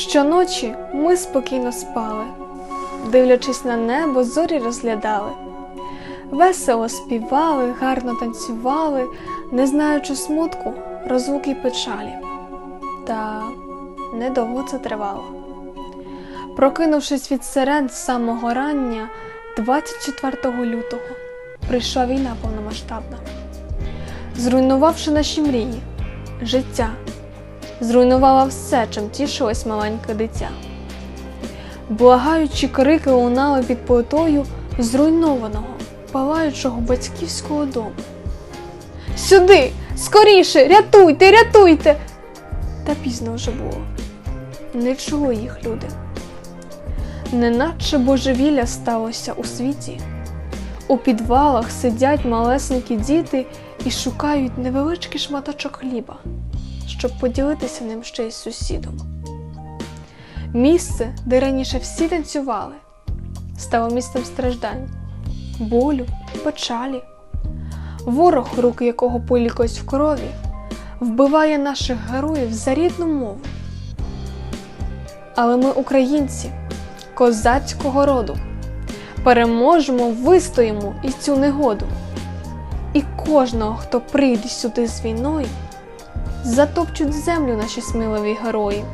Щоночі ми спокійно спали, дивлячись на небо, зорі розглядали. Весело співали, гарно танцювали, не знаючи смутку, розлуки й печалі. Та недовго це тривало. Прокинувшись від сирен з самого рання, 24 лютого прийшла війна повномасштабна, зруйнувавши наші мрії, життя, зруйнувала все, чим тішилось маленьке дитя. Благаючі крики лунали під плитою зруйнованого, палаючого батьківського дому. Сюди! Скоріше! Рятуйте, рятуйте! Та пізно вже було. Не чули їх люди. Неначе божевілля сталося у світі. У підвалах сидять малесенькі діти і шукають невеличкий шматочок хліба, щоб поділитися ним ще й з сусідом. Місце, де раніше всі танцювали, стало місцем страждань, болю, печалі. Ворог, руки якого полікось в крові, вбиває наших героїв за рідну мову. Але ми, українці, козацького роду, переможемо, вистоїмо і цю негоду. І кожного, хто прийде сюди з війною, затопчуть землю наші сміливі герої.